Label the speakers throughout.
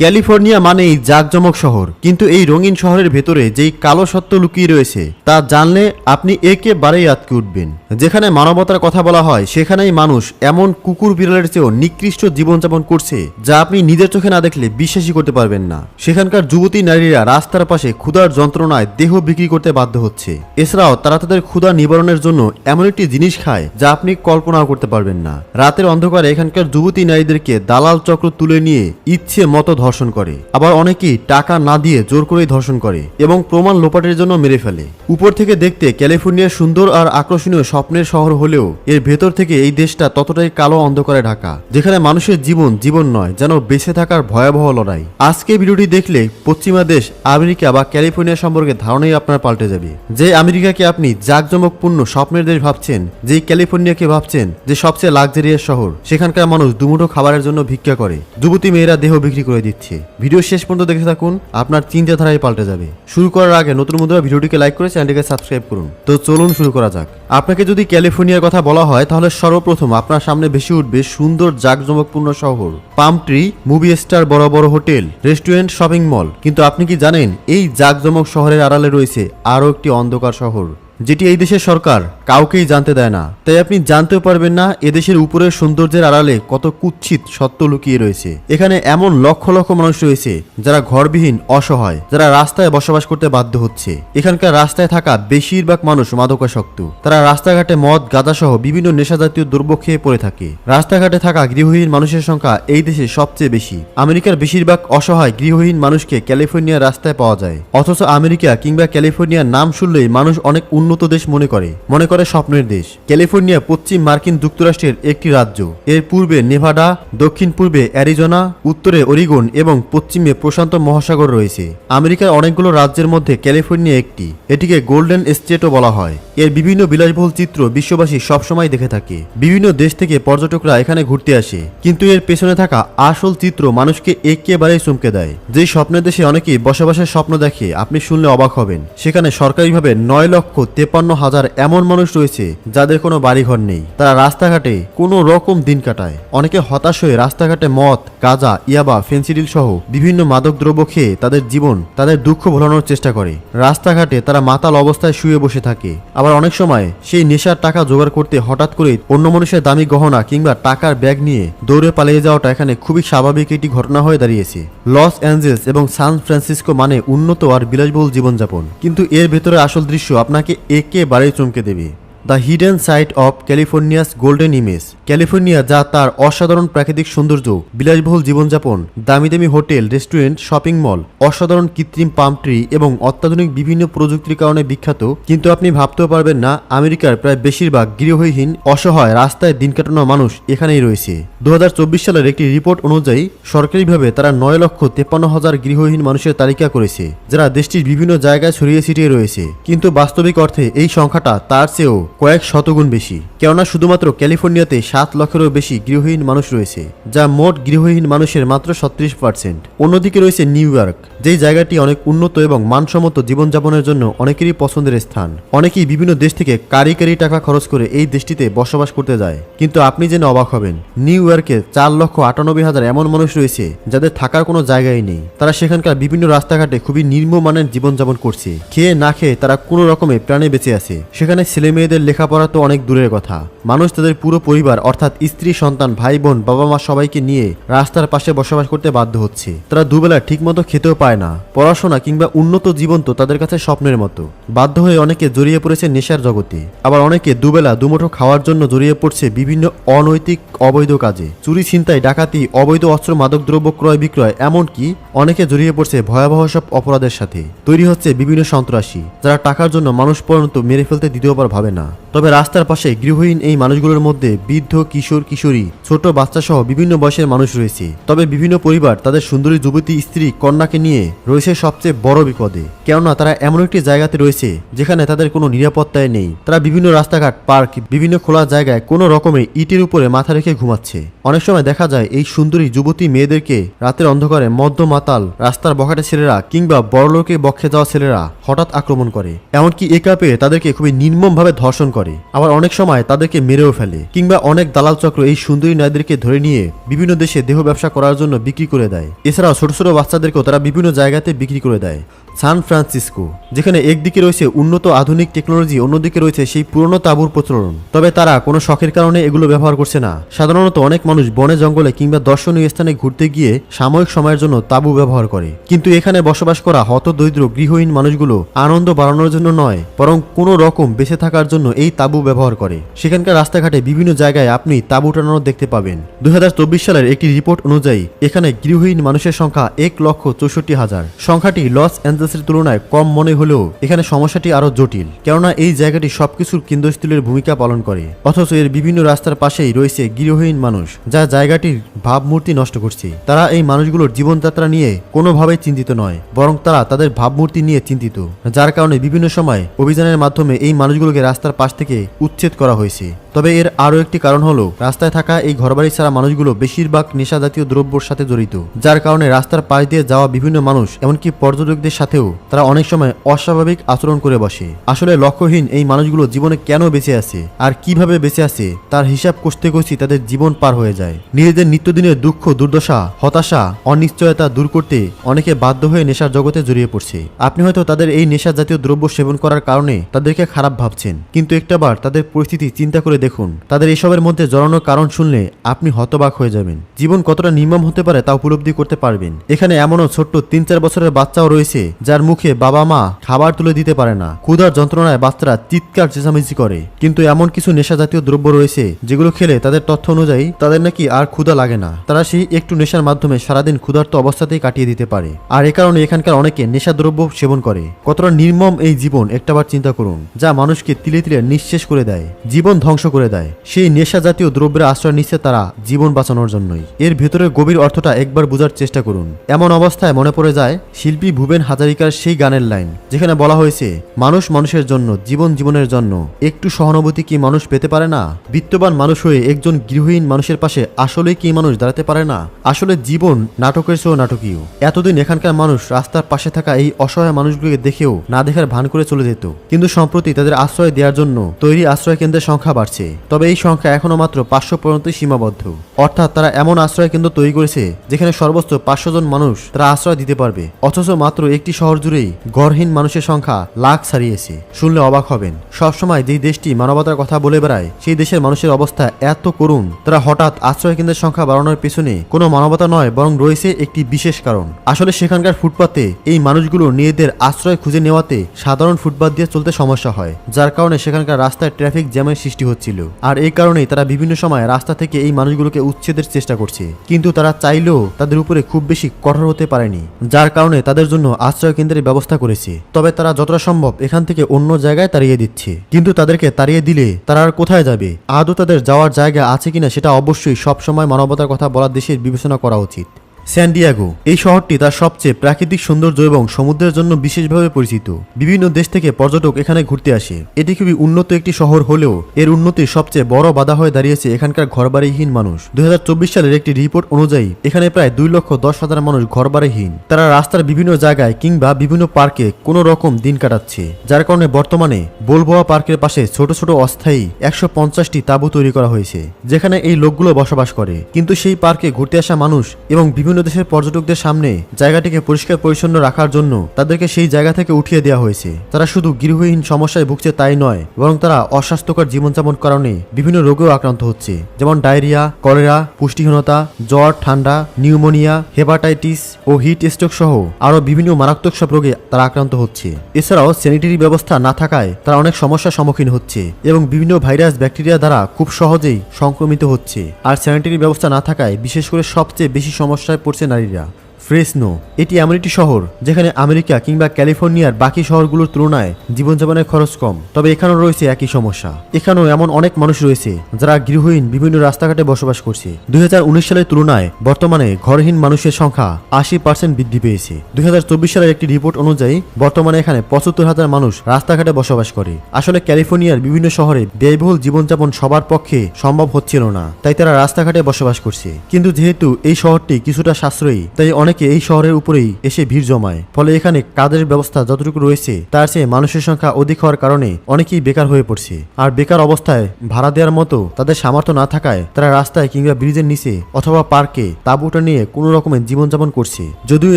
Speaker 1: California মানেই জাঁকজমক শহর, কিন্তু এই রঙিন শহরের ভেতরে যেই কালো সত্য লুকিয়ে রয়েছে, তা জানলে আপনি একেবারেই আটকে উঠবেন। যেখানে মানবতার কথা বলা হয়, সেখানেই মানুষ এমন কুকুর বিড়ালের চেয়েও নিকৃষ্ট জীবনযাপন করছে, যা আপনি নিজের চোখে না দেখলে বিশ্বাসই করতে পারবেন না। সেখানকার যুবতী নারীরা রাস্তার পাশে ক্ষুধার যন্ত্রণায় দেহ বিক্রি করতে বাধ্য হচ্ছে। এছাড়াও তারা তাদের ক্ষুধা নিবারণের জন্য এমন একটি জিনিস খায়, যা আপনি কল্পনাও করতে পারবেন না। রাতের অন্ধকারে এখানকার যুবতী নারীদেরকে দালাল চক্র তুলে নিয়ে ইচ্ছে মতো ধর্ষণ করে। আবার অনেকেই টাকা না দিয়ে জোর করেই ধর্ষণ করে এবং প্রমাণ লোপাটের জন্য মেরে ফেলে। উপর থেকে দেখতে ক্যালিফোর্নিয়া সুন্দর আর আকর্ষণীয় স্বপ্নের শহর হলেও এর ভেতর থেকে এই দেশটা ততটাই কালো অন্ধকারে ঢাকা, যেখানে মানুষের জীবন জীবন নয়, যেন বেঁচে থাকার ভয়াবহ লড়াই। আজকে ভিডিওটি দেখলে পশ্চিমা দেশ, আমেরিকা বা ক্যালিফোর্নিয়া সম্পর্কে ধারণাই আপনার পাল্টে যাবে। যে আমেরিকাকে আপনি জাঁকজমকপূর্ণ স্বপ্নের দেশ ভাবছেন, যেই ক্যালিফোর্নিয়াকে ভাবছেন যে সবচেয়ে লাক্সারিয়াস শহর, সেখানকার মানুষ দুমুঠো খাবারের জন্য ভিক্ষা করে। যুবতী মেয়েরা দেহ বিক্রি করে দিচ্ছে। ভিডিও শেষ পর্যন্ত দেখে থাকুন, আপনার চিন্তাধারাই পাল্টে যাবে। শুরু করার আগে নতুন বন্ধুরা ভিডিওটিকে লাইক করে চ্যানেলটিকে সাবস্ক্রাইব করুন। তো চলুন শুরু করা যাক। আপনাকে যদি ক্যালিফোর্নিয়ার কথা বলা হয়, তাহলে সর্বপ্রথম আপনার সামনে বেশি উঠবে সুন্দর জাঁকজমকপূর্ণ শহর। পাম ট্রি, মুভি স্টার বড় বড় হোটেল, রেস্টুরেন্ট, শপিং মল। কিন্তু আপনি কি জানেন, এই জাঁকজমক শহরের আড়ালে রয়েছে আরও একটি অন্ধকার শহর। যেটি এই দেশের সরকার কাউকেই জানতে দেয় না। তাই আপনি জানতেও পারবেন না এদেশের উপরের সৌন্দর্যের আড়ালে কত কুৎসিত সত্য লুকিয়ে রয়েছে। এখানে এমন লক্ষ লক্ষ মানুষ রয়েছে যারা ঘরবিহীন, অসহায়, যারা রাস্তায় বসবাস করতে বাধ্য হচ্ছে। এখানকার রাস্তায় থাকা বেশিরভাগ মানুষ মাদকাসক্ত। তারা রাস্তাঘাটে মদ গাঁজা সহ বিভিন্ন নেশাজাতীয় দ্রব্য খেয়ে পড়ে থাকে। রাস্তাঘাটে থাকা গৃহহীন মানুষের সংখ্যা এই দেশে সবচেয়ে বেশি। আমেরিকার বেশিরভাগ অসহায় গৃহহীন মানুষকে ক্যালিফোর্নিয়ার রাস্তায় পাওয়া যায়। অথচ আমেরিকা কিংবা ক্যালিফোর্নিয়ার নাম শুনলেই মানুষ অনেক উন্নত দেশ মনে করে। মনে করে স্বপ্নের দেশ। ক্যালিফোর্নিয়া পশ্চিম মার্কিন যুক্তরাষ্ট্রের একটি রাজ্য। এর পূর্বে নেভাডা, দক্ষিণ পূর্বে অ্যারিজোনা, উত্তরে অরিগন এবং পশ্চিমে প্রশান্ত মহাসাগর রয়েছে। আমেরিকার অনেকগুলো রাজ্যের মধ্যে ক্যালিফোর্নিয়া একটি। এটিকে গোল্ডেন স্টেটও বলা হয়। এর বিভিন্ন বিলাসবহুল চিত্র বিশ্ববাসী সবসময় দেখে থাকে। বিভিন্ন দেশ থেকে পর্যটকরা এখানে ঘুরতে আসে। কিন্তু এর পেছনে থাকা আসল চিত্র মানুষকে একেবারেই চমকে দেয়। যেই স্বপ্নের দেশে অনেকেই বসবাসের স্বপ্ন দেখে আপনি শুনলে অবাক হবেন। সেখানে সরকারিভাবে নয় লক্ষ তেপান্ন হাজার এমন মানুষ রয়েছে যাদের কোনো বাড়িঘর নেই। তারা রাস্তাঘাটে কোনো রকম দিন কাটায়। অনেকে হতাশ হয়ে রাস্তাঘাটে মদ, গাঁজা, ইয়াবা, ফেন্সিডিল সহ বিভিন্ন মাদক দ্রব্য খেয়ে তাদের জীবন, তাদের দুঃখ ভোলানোর চেষ্টা করে। রাস্তাঘাটে তারা মাতাল অবস্থায় শুয়ে বসে থাকে। আবার অনেক সময় সেই নেশার টাকা জোগাড় করতে হঠাৎ করে অন্য মানুষের দামি গহনা কিংবা টাকার ব্যাগ নিয়ে দৌড়ে পালিয়ে যাওয়াটা এখানে খুবই স্বাভাবিক একটি ঘটনা হয়ে দাঁড়িয়েছে। লস অ্যাঞ্জেলস এবং সান ফ্রান্সিসকো মানে উন্নত আর বিলাসবহুল জীবনযাপন। কিন্তু এর ভেতরে আসল দৃশ্য আপনাকে একেবারেই চমকে দেবে। The hidden side of California's golden image. California যা তার অসাধারণ প্রাকৃতিক সৌন্দর্য, বিলাসবহুল জীবনযাপন দামি দামি হোটেল, রেস্টুরেন্ট, শপিং মল, অসাধারণ কৃত্রিম পাম ট্রি এবং অত্যাধুনিক বিভিন্ন প্রযুক্তির কারণে বিখ্যাত, কিন্তু আপনি ভাবতেও পারবেন না, আমেরিকার প্রায় বেশিরভাগ গৃহহীন, অসহায় রাস্তায় দিন কাটানো মানুষ এখানেই রয়েছে। দু হাজার চব্বিশ সালের একটি রিপোর্ট অনুযায়ী, সরকারিভাবে তারা নয় লক্ষ তেপ্পান্ন হাজার গৃহহীন মানুষের তালিকা করেছে, যারা দেশটির বিভিন্ন জায়গায় ছড়িয়ে ছিটিয়ে রয়েছে। কিন্তু বাস্তবিক অর্থে এই সংখ্যাটা তার চেয়েও কয়েক শতগুণ বেশি। কেননা শুধুমাত্র ক্যালিফোর্নিয়াতে সাত লক্ষেরও বেশি গৃহহীন মানুষ রয়েছে, যা মোট গৃহহীন মানুষের মাত্র ছত্রিশ পার্সেন্ট অন্যদিকে রয়েছে নিউ ইয়র্ক, যেই জায়গাটি অনেক উন্নত এবং মানসম্মত জীবনযাপনের জন্য অনেকেরই পছন্দের স্থান। অনেকেই বিভিন্ন দেশ থেকে কারি কারি টাকা খরচ করে এই দেশটিতে বসবাস করতে যায়। কিন্তু আপনি জেনে অবাক হবেন, নিউ ইয়র্কে চার লক্ষ আটানব্বই হাজার এমন মানুষ রয়েছে যাদের থাকার কোনো জায়গাই নেই। তারা সেখানকার বিভিন্ন রাস্তাঘাটে খুবই নির্মমানের জীবনযাপন করছে। খেয়ে না খেয়ে তারা কোনো রকমে প্রাণে বেঁচে আছে। সেখানে ছেলে মেয়েদের লেখাপড়া তো অনেক দূরের কথা। মানুষ তাদের পুরো পরিবার, অর্থাৎ স্ত্রী, সন্তান, ভাই, বোন, বাবা মা সবাইকে নিয়ে রাস্তার পাশে বসবাস করতে বাধ্য হচ্ছে। তারা দুবেলা ঠিকমতো খেতেও পায় না। পড়াশোনা কিংবা উন্নত জীবন তো তাদের কাছে স্বপ্নের মতো। বাধ্য হয়ে অনেকে জড়িয়ে পড়েছে নেশার জগতে। আবার অনেকে দুবেলা দুমুঠো খাওয়ার জন্য জড়িয়ে পড়ছে বিভিন্ন অনৈতিক, অবৈধ কাজে। চুরি, ছিনতাই, ডাকাতি, অবৈধ অস্ত্র মাদকদ্রব্য ক্রয়, বিক্রয়, এমনকি অনেকে জড়িয়ে পড়ছে ভয়াবহ সব অপরাধের সাথে। তৈরি হচ্ছে বিভিন্ন সন্ত্রাসী, যারা টাকার জন্য মানুষ পর্যন্ত মেরে ফেলতে দ্বিতীয়বার ভাবে না। তবে রাস্তার পাশে গৃহহীন এই মানুষগুলোর মধ্যে বৃদ্ধ, কিশোর, কিশোরী, ছোট বাচ্চা সহ বিভিন্ন বয়সের মানুষ রয়েছে। তবে বিভিন্ন পরিবার তাদের সুন্দরী যুবতী স্ত্রী কন্যাকে নিয়ে রয়েছে সবচেয়ে বড় বিপদে। কেননা তারা এমন একটি জায়গাতে রয়েছে যেখানে তাদের কোনো নিরাপত্তায় নেই। তারা বিভিন্ন রাস্তাঘাট, পার্ক, বিভিন্ন খোলা জায়গায় কোনো রকমে ইটের উপরে মাথা রেখে ঘুমাচ্ছে। অনেক সময় দেখা যায় এই সুন্দরী যুবতী মেয়েদেরকে রাতের অন্ধকারে মদ্য মাতাল রাস্তার বখাটে ছেলেরা কিংবা বড়লোকে বক্ষে যাওয়া ছেলেরা হঠাৎ আক্রমণ করে। এমনকি একা পেয়ে তাদেরকে খুবই নির্মমভাবে ধর্ষণ ধর্ষণ করে। আবার অনেক সময় তাদেরকে মেরেও ফেলে, কিংবা অনেক দালাল চক্র এই সুন্দরী নারীদেরকে ধরে নিয়ে বিভিন্ন দেশে দেহ ব্যবসা করার জন্য বিক্রি করে দেয়। এছাড়াও ছোট ছোট বাচ্চাদেরকেও তারা বিভিন্ন জায়গাতে বিক্রি করে দেয়। সান ফ্রান্সিসকো, যেখানে একদিকে রয়েছে উন্নত আধুনিক টেকনোলজি, অন্যদিকে রয়েছে সেই পুরনো তাঁবুর প্রচলন। তবে তারা কোনো শখের কারণে এগুলো ব্যবহার করছে না। সাধারণত অনেক মানুষ বনে, জঙ্গলে কিংবা দর্শনীয় স্থানে ঘুরতে গিয়ে সাময়িক সময়ের জন্য তাঁবু ব্যবহার করে। কিন্তু এখানে বসবাস করা হত দরিদ্র গৃহহীন মানুষগুলো আনন্দ বাড়ানোর জন্য নয়, বরং কোনো রকম বেঁচে থাকার জন্য এই তাঁবু ব্যবহার করে। সেখানকার রাস্তাঘাটে বিভিন্ন জায়গায় আপনি তাঁবু টানানো দেখতে পাবেন। দু হাজার চব্বিশ সালের একটি রিপোর্ট অনুযায়ী, এখানে গৃহহীন মানুষের সংখ্যা এক লক্ষ চৌষট্টি হাজার। সংখ্যাটি লস অ্যাঞ্জেলসের তুলনায় কম মনে হলেও এখানে সমস্যাটি আরও জটিল। কেননা এই জায়গাটি সবকিছুর কেন্দ্রস্থলের ভূমিকা পালন করে। অথচ এর বিভিন্ন রাস্তার পাশেই রয়েছে গৃহহীন মানুষ, যা জায়গাটির ভাবমূর্তি নষ্ট করছে। তারা এই মানুষগুলোর জীবনযাত্রা নিয়ে কোনোভাবেই চিন্তিত নয়, বরং তারা তাদের ভাবমূর্তি নিয়ে চিন্তিত। যার কারণে বিভিন্ন সময় অভিযানের মাধ্যমে এই মানুষগুলোকে রাস্তার পাশ থেকে উচ্ছেদ করা হয়েছে। তবে এর আরও একটি কারণ হলো, রাস্তায় থাকা এই ঘরবাড়ি ছাড়া মানুষগুলো বেশিরভাগ নেশা জাতীয় দ্রব্যর সাথে জড়িত, যার কারণে রাস্তার পাশ দিয়ে যাওয়া বিভিন্ন মানুষ, এমনকি পর্যটকদের সাথেও তারা অনেক সময় অস্বাভাবিক আচরণ করে বসে। আসলে লক্ষ্যহীন এই মানুষগুলো জীবনে কেন বেঁচে আছে? আর কীভাবে বেঁচে আছে? তার হিসাব কষতে কষতে তাদের জীবন পার হয়ে যায়। নিজেদের নিত্যদিনের দুঃখ, দুর্দশা, হতাশা, অনিশ্চয়তা দূর করতে অনেকে বাধ্য হয়ে নেশার জগতে জড়িয়ে পড়ছে। আপনি হয়তো তাদের এই নেশা জাতীয় দ্রব্য সেবন করার কারণে তাদেরকে খারাপ ভাবছেন। কিন্তু একটাবার তাদের পরিস্থিতি চিন্তা করে দেখুন। তাদের এসবের মধ্যে জড়ানোর কারণ শুনলে আপনি হতবাক হয়ে যাবেন। জীবন কতটা নির্মম হতে পারে তা উপলব্ধি করতে পারবেন। এখানে এমনও ছোট্ট তিন চার বছরের বাচ্চাও রয়েছে যার মুখে বাবা মা খাবার তুলে দিতে পারে না। ক্ষুধার যন্ত্রণায় বাচ্চারা চিৎকার, চেঁচামেচি করে। কিন্তু এমন কিছু নেশা জাতীয় দ্রব্য রয়েছে, যেগুলো খেলে তাদের তথ্য অনুযায়ী তাদের নাকি আর ক্ষুধা লাগে না। তারা সেই একটু নেশার মাধ্যমে সারাদিন ক্ষুধার্ত অবস্থাতেই কাটিয়ে দিতে পারে। আর এ কারণে এখানকার অনেকে নেশা দ্রব্য সেবন করে। কতটা নির্মম এই জীবন, একটাবার চিন্তা করুন, যা মানুষকে তিলে তিলে নিঃশেষ করে দেয়, জীবন ধ্বংস করে দেয়। সেই নেশা জাতীয় দ্রব্যের আশ্রয় নিচ্ছে তারা জীবন বাঁচানোর জন্যই। এর ভেতরের গভীর অর্থটা একবার বোঝার চেষ্টা করুন। এমন অবস্থায় মনে পড়ে যায়, শিল্পী ভুবেন হাজারিকার সেই গানের লাইন, যেখানে বলা হয়েছে, মানুষ মানুষের জন্য, জীবন জীবনের জন্য, একটু সহানুভূতি কি মানুষ পেতে পারে না? বিত্তবান মানুষ হয়ে একজন গৃহহীন মানুষের পাশে আসলে কি মানুষ দাঁড়াতে পারে না? আসলে জীবন নাটকের চেয়েও নাটকীয়। এতদিন এখানকার মানুষ রাস্তার পাশে থাকা এই অসহায় মানুষগুলোকে দেখেও না দেখার ভান করে চলে যেত। কিন্তু সম্প্রতি তাদের আশ্রয় দেওয়ার জন্য তৈরি আশ্রয় কেন্দ্রের সংখ্যা বাড়ছে। তবে এই সংখ্যা এখনও মাত্র পাঁচশো পর্যন্তই সীমাবদ্ধ। অর্থাৎ তারা এমন আশ্রয় কেন্দ্র তৈরি করেছে, যেখানে সর্বোচ্চ পাঁচশো জন মানুষ তারা আশ্রয় দিতে পারবে। অথচ মাত্র একটি শহর জুড়েই গড়হীন মানুষের সংখ্যা লাখ ছাড়িয়েছে। শুনলে অবাক হবেন। সবসময় যেই দেশটি মানবতার কথা বলে বেড়ায়, সেই দেশের মানুষের অবস্থা এত করুণ, তারা হঠাৎ আশ্রয় কেন্দ্রের সংখ্যা বাড়ানোর পেছনে কোনো মানবতা নয়, বরং রয়েছে একটি বিশেষ কারণ। আসলে সেখানকার ফুটপাতে এই মানুষগুলো নিজেদের আশ্রয় খুঁজে নেওয়াতে সাধারণ ফুটপাত দিয়ে চলতে সমস্যা হয়, যার কারণে সেখানকার রাস্তায় ট্রাফিক জ্যামের সৃষ্টি হচ্ছিল। আর এই কারণেই তারা বিভিন্ন সময় রাস্তা থেকে এই মানুষগুলোকে উচ্ছেদের চেষ্টা করছে। কিন্তু তারা চাইলেও তাদের উপরে খুব বেশি কঠোর হতে পারেনি, যার কারণে তাদের জন্য আশ্রয় কেন্দ্রের ব্যবস্থা করেছি। তবে তারা যতটা সম্ভব এখান থেকে অন্য জায়গায় তাড়িয়ে দিচ্ছে। কিন্তু তাদেরকে তাড়িয়ে দিলে তারা আর কোথায় যাবে? আদৌ তাদের যাওয়ার জায়গা আছে কিনা সেটা অবশ্যই সবসময় মানবতার কথা বলার দেশের বিবেচনা করা উচিত। স্যান্ডিয়াগো এই শহরটি তার সবচেয়ে প্রাকৃতিক সৌন্দর্য এবং সমুদ্রের জন্য বিশেষভাবে পরিচিত। বিভিন্ন দেশ থেকে পর্যটক এখানে ঘুরতে আসে। এটি খুবই উন্নত একটি শহর হলেও এর উন্নতির সবচেয়ে বড় বাধা হয়ে দাঁড়িয়েছে এখানকার ঘরবাড়িহীন মানুষ। দুই হাজার চব্বিশ সালের একটি রিপোর্ট অনুযায়ী এখানে প্রায় দুই লক্ষ দশ হাজার মানুষ ঘরবাড়িহীন। তারা রাস্তার বিভিন্ন জায়গায় কিংবা বিভিন্ন পার্কে কোনো রকম দিন কাটাচ্ছে, যার কারণে বর্তমানে বোলবোয়া পার্কের পাশে ছোট ছোট অস্থায়ী একশো পঞ্চাশটি তাঁবু তৈরি করা হয়েছে, যেখানে এই লোকগুলো বসবাস করে। কিন্তু সেই পার্কে ঘুরতে আসা মানুষ এবং বিভিন্ন দেশের পর্যটকদের সামনে জায়গাটিকে পরিষ্কার পরিচ্ছন্ন রাখার জন্য তাদেরকে সেই জায়গা থেকে উঠিয়ে দেওয়া হয়েছে। তারা শুধু গৃহহীন সমস্যায় ভুগছে তাই নয়, বরং তারা অস্বাস্থ্যকর জীবনযাপন কারণে বিভিন্ন রোগেও আক্রান্ত হচ্ছে। যেমন ডায়রিয়া, কলেরা, পুষ্টিহীনতা, জ্বর, ঠান্ডা, নিউমোনিয়া, হেপাটাইটিস ও হিট স্ট্রোক সহ আরও বিভিন্ন মারাত্মক সব রোগে তারা আক্রান্ত হচ্ছে। এছাড়াও স্যানিটারি ব্যবস্থা না থাকায় তারা অনেক সমস্যার সম্মুখীন হচ্ছে এবং বিভিন্ন ভাইরাস ব্যাকটেরিয়া দ্বারা খুব সহজেই সংক্রমিত হচ্ছে। আর স্যানিটারি ব্যবস্থা না থাকায় বিশেষ করে সবচেয়ে বেশি সমস্যায় পড়ছে নারীরা। ফ্রেসনো এটি এমন একটি শহর যেখানে আমেরিকা কিংবা ক্যালিফোর্নিয়ার বাকি শহরগুলোর তুলনায় জীবনযাপনের খরচ কম। তবে এখানেও রয়েছে একই সমস্যা। এখানেও এমন অনেক মানুষ রয়েছে যারা গৃহহীন বিভিন্ন রাস্তাঘাটে বসবাস করছে। দুই সালের তুলনায় বর্তমানে ঘরহীন মানুষের সংখ্যা আশি পার্সেন্ট বৃদ্ধি পেয়েছে। দুই হাজার চব্বিশ সালের একটি রিপোর্ট অনুযায়ী বর্তমানে এখানে পঁচাত্তর হাজার মানুষ রাস্তাঘাটে বসবাস করে। আসলে ক্যালিফোর্নিয়ার বিভিন্ন শহরে ব্যয়বহুল জীবনযাপন সবার পক্ষে সম্ভব হচ্ছিল না, তাই তারা রাস্তাঘাটে বসবাস করছে। কিন্তু যেহেতু এই শহরটি কিছুটা সাশ্রয়ী, তাই অনেক অনেকে এই শহরের উপরেই এসে ভিড় জমায়। ফলে এখানে কাজের ব্যবস্থা যতটুকু রয়েছে, তার চেয়ে মানুষের সংখ্যা অধিক হওয়ার কারণে অনেকেই বেকার হয়ে পড়ছে। আর বেকার অবস্থায় ভাড়া দেওয়ার মতো তাদের সামর্থ্য না থাকায় তারা রাস্তায় কিংবা ব্রিজের নিচে অথবা পার্কে তাঁবুটা নিয়ে কোনো রকমের জীবনযাপন করছে। যদিও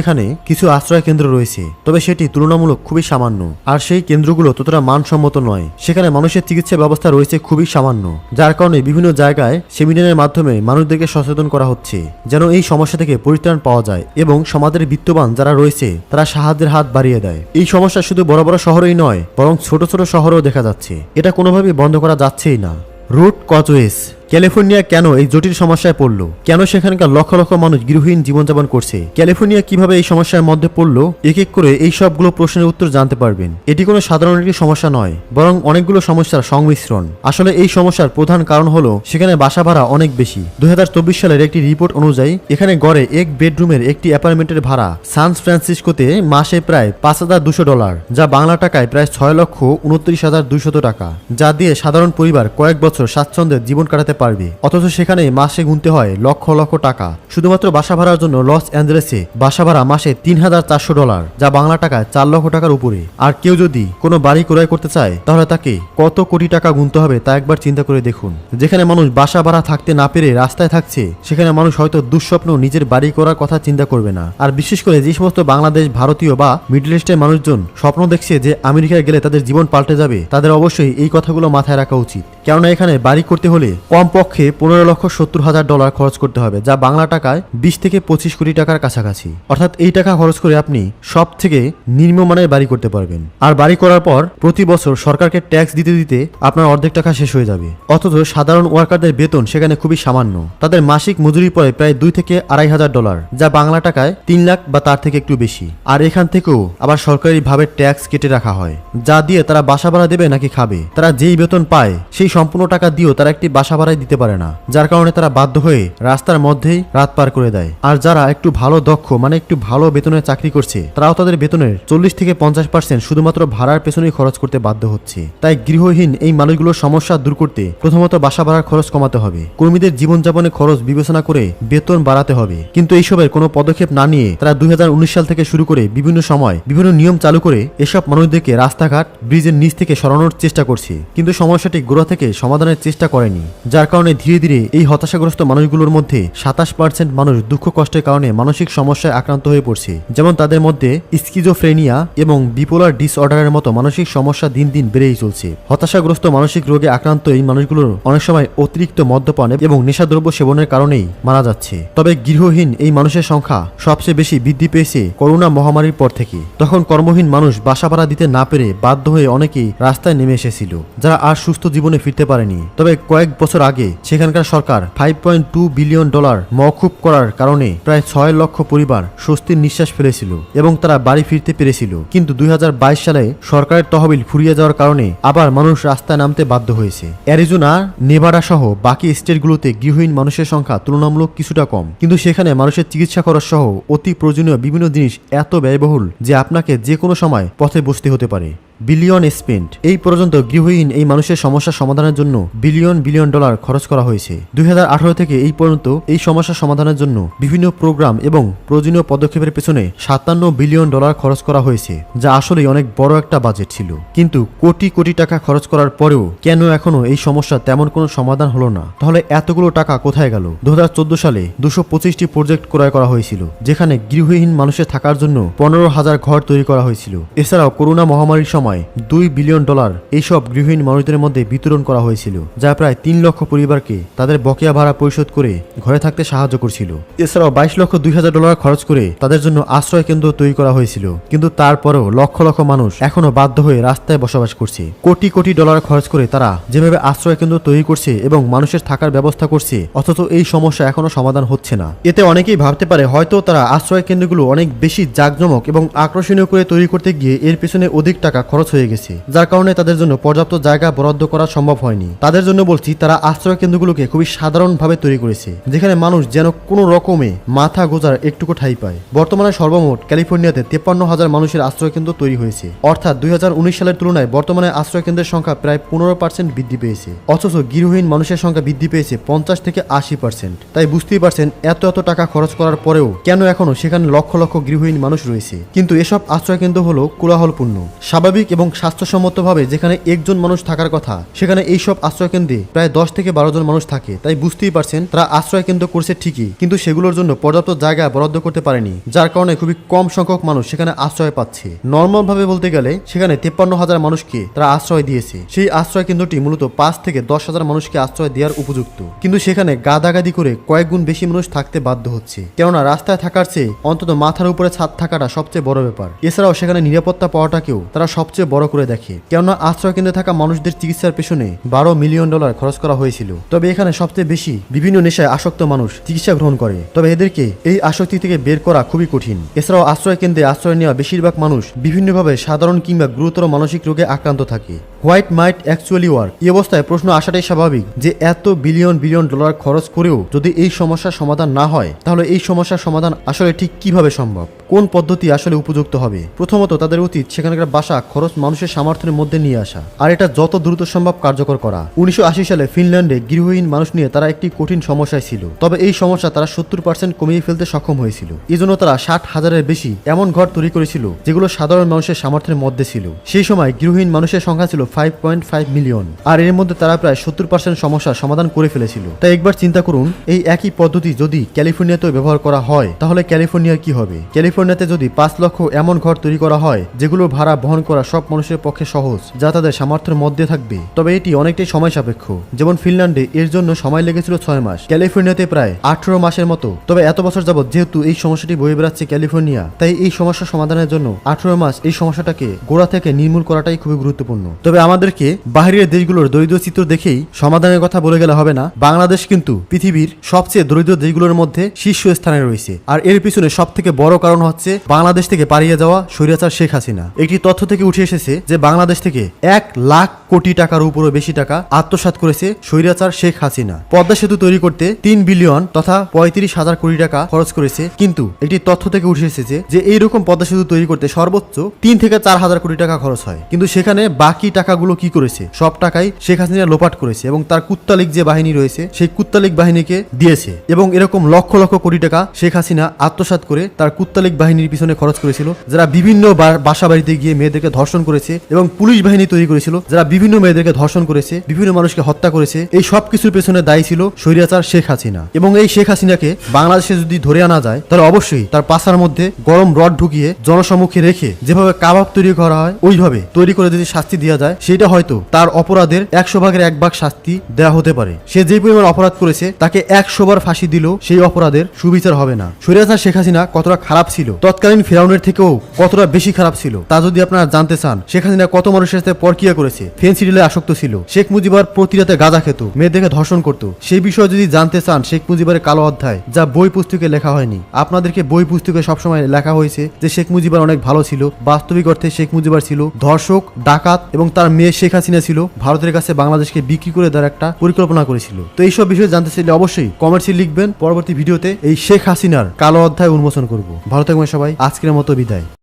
Speaker 1: এখানে কিছু আশ্রয় কেন্দ্র রয়েছে, তবে সেটি তুলনামূলক খুবই সামান্য। আর সেই কেন্দ্রগুলো ততটা মানসম্মত নয়। সেখানে মানুষের চিকিৎসা ব্যবস্থা রয়েছে খুবই সামান্য, যার কারণে বিভিন্ন জায়গায় সেমিনারের মাধ্যমে মানুষদেরকে সচেতন করা হচ্ছে, যেন এই সমস্যা থেকে পরিত্রাণ পাওয়া যায়। এবং সমাজের বিত্তবান যারা রয়েছে, তারা সাহায্যের হাত বাড়িয়ে দেয়। এই সমস্যা শুধু বড় বড় শহরেই নয়, বরং ছোট ছোট শহরেও দেখা যাচ্ছে। এটা কোনোভাবেই বন্ধ করা যাচ্ছেই না। রুট কজওয়েস ক্যালিফোর্নিয়া কেন এই জটিল সমস্যায় পড়ল? কেন সেখানকার লক্ষ লক্ষ মানুষ গৃহহীন জীবনযাপন করছে? ক্যালিফোর্নিয়া কীভাবে এই সমস্যার মধ্যে পড়ল? এক এক করে এই সবগুলো প্রশ্নের উত্তর জানতে পারবেন। এটি কোনো সাধারণ একটি সমস্যা নয়, বরং অনেকগুলো সমস্যার সংমিশ্রণ। আসলে এই সমস্যার প্রধান কারণ হলো, সেখানে বাসা ভাড়া অনেক বেশি। দুই হাজার চব্বিশ সালের একটি রিপোর্ট অনুযায়ী, এখানে গড়ে এক বেডরুমের একটি অ্যাপার্টমেন্টের ভাড়া সান ফ্রান্সিসকোতে মাসে প্রায় পাঁচ হাজার দুশো ডলার, যা বাংলা টাকায় প্রায় ছয় লক্ষ উনত্রিশ হাজার দুইশত টাকা, যা দিয়ে সাধারণ পরিবার কয়েক বছর স্বাচ্ছন্দ্যে জীবন কাটাতে পারবে। অথচ সেখানে মাসে গুনতে হয় লক্ষ লক্ষ টাকা। শুধুমাত্র বাসা ভাড়ার জন্য লস অ্যাঞ্জেলেসে বাসা ভাড়া মাসে তিন হাজার চারশো ডলার, যা বাংলা টাকায় চার লক্ষ টাকার উপরে। আর কেউ যদি কোনো বাড়ি ক্রয় করতে চায়, তাহলে তাকে কত কোটি টাকা গুনতে হবে তা একবার চিন্তা করে দেখুন। যেখানে মানুষ বাসা ভাড়া থাকতে না পেরে রাস্তায় থাকছে, সেখানে মানুষ হয়তো দুঃস্বপ্ন নিজের বাড়ি করার কথা চিন্তা করবে না। আর বিশেষ করে যে সমস্ত বাংলাদেশ ভারতীয় বা মিডল ইস্টের মানুষজন স্বপ্ন দেখছে যে আমেরিকায় গেলে তাদের জীবন পাল্টে যাবে, তাদের অবশ্যই এই কথাগুলো মাথায় রাখা উচিত। কেননা এখানে বাড়ি করতে হলে কমপক্ষে পনেরো লক্ষ সত্তর হাজার ডলার খরচ করতে হবে, যা বাংলা টাকায় বিশ থেকে পঁচিশ কোটি টাকার কাছাকাছি। অর্থাৎ এই টাকা খরচ করে আপনি সব থেকে নিম্নমানের বাড়ি করতে পারবেন। আর বাড়ি করার পর প্রতি বছর সরকারকে ট্যাক্স দিতে দিতে আপনার অর্ধেক টাকা শেষ হয়ে যাবে। অথচ সাধারণ ওয়ার্কারদের বেতন সেখানে খুবই সামান্য। তাদের মাসিক মজুরি পড়ে প্রায় দুই থেকে আড়াই হাজার ডলার, যা বাংলা টাকায় তিন লাখ বা তার থেকে একটু বেশি। আর এখান থেকেও আবার সরকারিভাবে ট্যাক্স কেটে রাখা হয়, যা দিয়ে তারা বাসা ভাড়া দেবে নাকি খাবে। তারা যেই বেতন পায়, সেই সম্পূর্ণ টাকা দিয়েও তারা একটি বাসা ভাড়াই দিতে পারে না, যার কারণে তারা বাধ্য হয়ে রাস্তার মধ্যেই রাত পার করে দেয়। আর যারা একটু ভালো দক্ষ মানে একটু ভালো বেতনে চাকরি করছে, তারাও তাদের বেতনের চল্লিশ থেকে পঞ্চাশ পার্সেন্ট শুধুমাত্র ভাড়ার পেছনেই খরচ করতে বাধ্য হচ্ছে। তাই গৃহহীন এই মানুষগুলোর সমস্যা দূর করতে প্রথমত বাসা ভাড়ার খরচ কমাতে হবে। কর্মীদের জীবনযাপনে খরচ বিবেচনা করে বেতন বাড়াতে হবে। কিন্তু এইসবের কোনো পদক্ষেপ না নিয়ে তারা দুই হাজার উনিশ সাল থেকে শুরু করে বিভিন্ন সময় বিভিন্ন নিয়ম চালু করে এসব মানুষদেরকে রাস্তাঘাট, ব্রিজের নিচ থেকে সরানোর চেষ্টা করছে। কিন্তু সমস্যাটি গোড়া থেকে সমাধানের চেষ্টা করেনি, যার কারণে ধীরে ধীরে এই হতাশাগ্রস্ত মানুষগুলোর মধ্যে সাতাশ পার্সেন্ট মানুষ দুঃখ কষ্টের কারণে মানসিক সমস্যায় আক্রান্ত হয়ে পড়ছে। যেমন তাদের মধ্যে স্কিজোফ্রেনিয়া এবং বিপোলার ডিসঅর্ডারের মতো মানসিক সমস্যা দিন দিন বেড়েই চলছে। হতাশাগ্রস্ত মানসিক রোগে আক্রান্ত এই মানুষগুলোর অনেক সময় অতিরিক্ত মদ্যপান এবং নেশাদ্রব্য সেবনের কারণেই মারা যাচ্ছে। তবে গৃহহীন এই মানুষের সংখ্যা সবচেয়ে বেশি বৃদ্ধি পেয়েছে করোনা মহামারীর পর থেকে। তখন কর্মহীন মানুষ বাসা ভাড়া দিতে না পেরে বাধ্য হয়ে অনেকেই রাস্তায় নেমে এসেছিল, যারা আর সুস্থ জীবনে ফিরতে পারেনি। তবে কয়েক বছর আগে সেখানকার সরকার five point two billion dollar মওকুব করার কারণে প্রায় ছয় লক্ষ পরিবার স্বস্তির নিঃশ্বাস ফেলেছিল এবং তারা বাড়ি ফিরতে পেরেছিল। কিন্তু দুই হাজার বাইশ সালে সরকারের তহবিল ফুরিয়ে যাওয়ার কারণে আবার মানুষ রাস্তায় নামতে বাধ্য হয়েছে। অ্যারিজোনা, নেভাডা সহ বাকি স্টেটগুলোতে গৃহহীন মানুষের সংখ্যা তুলনামূলক কিছুটা কম। কিন্তু সেখানে মানুষের চিকিৎসা খরচ সহ অতি প্রয়োজনীয় বিভিন্ন জিনিস এত ব্যয়বহুল যে আপনাকে যে কোনো সময় পথে বসতে হতে পারে। Billion spent. এই পর্যন্ত গৃহহীন এই মানুষের সমস্যা সমাধানের জন্য বিলিয়ন বিলিয়ন ডলার খরচ করা হয়েছে। দুই হাজার আঠারো থেকে এই পর্যন্ত এই সমস্যা সমাধানের জন্য বিভিন্ন প্রোগ্রাম এবং প্রয়োজনীয় পদক্ষেপের পেছনে সাতান্ন বিলিয়ন ডলার খরচ করা হয়েছে, যা আসলেই অনেক বড় একটা বাজেট ছিল। কিন্তু কোটি কোটি টাকা খরচ করার পরেও কেন এখনও এই সমস্যা তেমন কোনো সমাধান হলো না? তাহলে এতগুলো টাকা কোথায় গেল? দু হাজার চোদ্দ সালে দুশো পঁচিশটি প্রজেক্ট ক্রয় করা হয়েছিল, যেখানে গৃহহীন মানুষের থাকার জন্য পনেরো হাজার ঘর তৈরি করা হয়েছিল। এছাড়াও করোনা মহামারীর সময় দুই বিলিয়ন ডলার এইসব গৃহহীন মানুষদের মধ্যে বিতরণ করা হয়েছিল, যা প্রায় তিন লক্ষ পরিবারকে তাদের বকেয়া ভাড়া পরিশোধ করে ঘরে থাকতে সাহায্য করছিল। এছাড়াও বাইশ লক্ষ দুই হাজার ডলার খরচ করে তাদের জন্য আশ্রয় কেন্দ্র তৈরি করা হয়েছিল, কিন্তু তারপরেও লক্ষ লক্ষ মানুষ এখনও বাধ্য হয়ে রাস্তায় বসবাস করছে। কোটি কোটি ডলার খরচ করে তারা যেভাবে আশ্রয় কেন্দ্র তৈরি করছে এবং মানুষের থাকার ব্যবস্থা করছে, অথচ এই সমস্যা এখনও সমাধান হচ্ছে না। এতে অনেকেই ভাবতে পারে হয়তো তারা আশ্রয় কেন্দ্রগুলো অনেক বেশি জাঁকজমক এবং আকর্ষণীয় করে তৈরি করতে গিয়ে এর পেছনে অধিক টাকা খরচ হয়ে গেছে, যার কারণে তাদের জন্য পর্যাপ্ত জায়গা বরাদ্দ করা সম্ভব হয়নি। তাদের জন্য বলছি, তারা আশ্রয় কেন্দ্রগুলোকে খুবই সাধারণভাবে তৈরি করেছে, যেখানে মানুষ যেন কোনো রকমে মাথা গোজার একটুকু ঠাই পায়। বর্তমানে সর্বমোট ক্যালিফোর্নিয়াতে তেপ্পান্ন হাজার মানুষের আশ্রয় কেন্দ্র তৈরি হয়েছে। অর্থাৎ দুই হাজার উনিশ সালের তুলনায় বর্তমানে আশ্রয় কেন্দ্রের সংখ্যা প্রায় পনেরো পার্সেন্ট বৃদ্ধি পেয়েছে। অথচ গৃহহীন মানুষের সংখ্যা বৃদ্ধি পেয়েছে পঞ্চাশ থেকে আশি পার্সেন্ট তাই বুঝতেই পারছেন, এত এত টাকা খরচ করার পরেও কেন এখনও সেখানে লক্ষ লক্ষ গৃহহীন মানুষ রয়েছে। কিন্তু এসব আশ্রয় কেন্দ্র হলো কোলাহলপূর্ণ। স্বাভাবিক এবং স্বাস্থ্যসম্মতভাবে যেখানে একজন মানুষ থাকার কথা, সেখানে এইসব আশ্রয় কেন্দ্রে প্রায় দশ থেকে বারো জন মানুষ থাকে। তাই বুঝতেই পারছেন, তারা আশ্রয় কেন্দ্র করছে ঠিকই, কিন্তু সেগুলোর জন্য পর্যাপ্ত জায়গা বরাদ্দ করতে পারেনি, যার কারণে খুবই কম সংখ্যক মানুষ সেখানে আশ্রয় পাচ্ছে। নর্মাল ভাবে বলতে গেলে, সেখানে তেপ্পান্ন হাজার মানুষকে তারা আশ্রয় দিয়েছে। সেই আশ্রয় কেন্দ্রটি মূলত পাঁচ থেকে দশ হাজার মানুষকে আশ্রয় দেওয়ার উপযুক্ত। কিন্তু সেখানে গাদাগাদি করে কয়েক গুণ বেশি মানুষ থাকতে বাধ্য হচ্ছে। কেননা রাস্তায় থাকার চেয়ে অন্তত মাথার উপরে ছাদ থাকাটা সবচেয়ে বড় ব্যাপার। এছাড়াও সেখানে নিরাপত্তা পাওয়াটাকেও তারা সবচেয়ে বড় করে দেখে। কেননা আশ্রয়কেন্দ্রে থাকা মানুষদের চিকিৎসার পেছনে বারো মিলিয়ন ডলার খরচ করা হয়েছিল। তবে এখানে সবচেয়ে বেশি বিভিন্ন নেশায় আসক্ত মানুষ চিকিৎসা গ্রহণ করে। তবে এদেরকে এই আসক্তি থেকে বের করা খুবই কঠিন। এছাড়াও আশ্রয়কেন্দ্রে আশ্রয় নেওয়া বেশিরভাগ মানুষ বিভিন্নভাবে সাধারণ কিংবা গুরুতর মানসিক রোগে আক্রান্ত থাকে। What might actually work. এই অবস্থায় প্রশ্ন আসাটাই স্বাভাবিক যে এত বিলিয়ন বিলিয়ন ডলার খরচ করেও যদি এই সমস্যার সমাধান না হয়, তাহলে এই সমস্যার সমাধান আসলে ঠিক কীভাবে সম্ভব? কোন পদ্ধতি আসলে উপযুক্ত হবে? প্রথমত তাদের উচিত সেখানকার বাসা খরচ মানুষের সামর্থ্যের মধ্যে নিয়ে আসা, আর এটা যত দ্রুত সম্ভব কার্যকর করা। উনিশশো আশি সালে ফিনল্যান্ডে গৃহহীন মানুষ নিয়ে তারা একটি কঠিন সমস্যায় ছিল। তবে এই সমস্যা তারা সত্তর পার্সেন্ট কমিয়ে ফেলতে সক্ষম হয়েছিল। এই জন্য তারা ষাট হাজারের বেশি এমন ঘর তৈরি করেছিল যেগুলো সাধারণ মানুষের সামর্থ্যের মধ্যে ছিল। সেই সময় গৃহহীন মানুষের সংখ্যা ছিল ফাইভ পয়েন্ট ফাইভ মিলিয়ন আর এর মধ্যে তারা প্রায় সত্তর পার্সেন্ট সমস্যার সমাধান করে ফেলেছিল। তাই একবার চিন্তা করুন, এই একই পদ্ধতি যদি ক্যালিফোর্নিয়াতেও ব্যবহার করা হয়, তাহলে ক্যালিফোর্নিয়ার কি হবে? ক্যালিফোর্নিয়াতে যদি পাঁচ লক্ষ এমন ঘর তৈরি করা হয় যেগুলো ভাড়া বহন করা সব মানুষের পক্ষে সহজ, যা তাদের সামর্থ্যের মধ্যে থাকবে। তবে এটি অনেকটাই সময় সাপেক্ষ যেমন ফিনল্যান্ডে এর জন্য সময় লেগেছিল ছয় মাস, ক্যালিফোর্নিয়াতে প্রায় আঠারো মাসের মতো। তবে এত বছর যাবত যেহেতু এই সমস্যাটি বয়ে বেড়াচ্ছে ক্যালিফোর্নিয়া, তাই এই সমস্যা সমাধানের জন্য আঠারো মাস এই সমস্যাটাকে গোড়া থেকে নির্মূল করাটাই খুবই গুরুত্বপূর্ণ। তবে আমাদেরকে বাহিরের দেশগুলোর দরিদ্র চিত্র দেখেই সমাধানের কথা বলে গেলে হবে না। বাংলাদেশ কিন্তু পৃথিবীর সবচেয়ে দরিদ্র দেশগুলোর মধ্যে শীর্ষ স্থানে রয়েছে। আর এর পিছনে সব থেকে বড় কারণ হচ্ছে বাংলাদেশ থেকে পালিয়ে যাওয়া স্বৈরাচার শেখ হাসিনা। একটি তথ্য থেকে উঠে এসেছে যে বাংলাদেশ থেকে এক লাখ কোটি টাকার উপরও বেশি টাকা আত্মসাৎ করেছে স্বৈরাচার শেখ হাসিনা। পদ্মা সেতু তৈরি করতে তিন বিলিয়ন তথা পঁয়ত্রিশ হাজার কোটি টাকা খরচ করেছে। কিন্তু একটি তথ্য থেকে উঠে এসেছে যে এইরকম পদ্মা সেতু তৈরি করতে সর্বোচ্চ তিন থেকে চার হাজার কোটি টাকা খরচ হয়। কিন্তু সেখানে বাকি টাকাগুলো কি করেছে? সব টাকাই শেখ হাসিনা লোপাট করেছে এবং তার কুত্তালিক যে বাহিনী রয়েছে, সেই কুত্তালিক বাহিনীকে দিয়েছে এবং এরকম লক্ষ লক্ষ কোটি টাকা শেখ হাসিনা আত্মসাৎ করে তার কুত্তালিক বাহিনীর পিছনে খরচ করেছিল, যারা বিভিন্ন বাসা বাড়িতে গিয়ে মেয়েদেরকে ধর্ষণ করেছে এবং পুলিশ বাহিনী তৈরি করেছিল, যারা বিভিন্ন মেয়েদেরকে ধর্ষণ করেছে, বিভিন্ন মানুষকে হত্যা করেছে, এই সব কিছুর পেছনে দায়ী ছিল স্বৈরাচার শেখ হাসিনা। এবং এই শেখ হাসিনাকে বাংলাদেশে যদি ধরে আনা যায়, তাহলে অবশ্যই তার পাশার মধ্যে গরম রড ঢুকিয়ে জনসম্মুখে রেখে যেভাবে কাবাব তৈরি করা হয়, ওইভাবে তৈরি করে যদি শাস্তি দেওয়া যায় সেটা হয়তো তার অপরাধের একশো ভাগের এক ভাগ শাস্তি দেওয়া হতে পারে। সে যে পরিমাণ অপরাধ করেছে, তাকে একশো বার ফাঁসি দিলেও সেই অপরাধের সুবিচার হবে না। স্বৈরাচার শেখ হাসিনা কতটা খারাপ ছিল, তৎকালীন ফেরাউনের থেকেও কতটা বেশি খারাপ ছিল, তা যদি আপনারা জানতে চান, শেখ হাসিনা কত মানুষের সাথে পরকিয়া করেছে ফেন্সিডিলে আসক্ত ছিল। শেখ মুজিবার প্রতি রাতে গাঁজা খেত মেয়েদেরকে ধর্ষণ করত। সেই বিষয়ে যদি জানতে চান, শেখ মুজিবারের কালো অধ্যায়, যা বই পুস্তকে লেখা হয়নি। আপনাদেরকে বই পুস্তকে সবসময় লেখা হয়েছে যে শেখ মুজিবার অনেক ভালো ছিল, বাস্তবিক অর্থে শেখ মুজিবার ছিল ধর্ষক, ডাকাত এবং তার মেয়ে শেখ হাসিনা ছিল, ভারতের কাছে বাংলাদেশকে বিক্রি করে দেওয়ার একটা পরিকল্পনা করেছিল। তো এইসব বিষয়ে জানতে চাইলে অবশ্যই কমেন্টসে লিখবেন। পরবর্তী ভিডিওতে এই শেখ হাসিনার কালো অধ্যায় উন্মোচন করব। ভারতের সবাই। আজকের মতো বিদায়।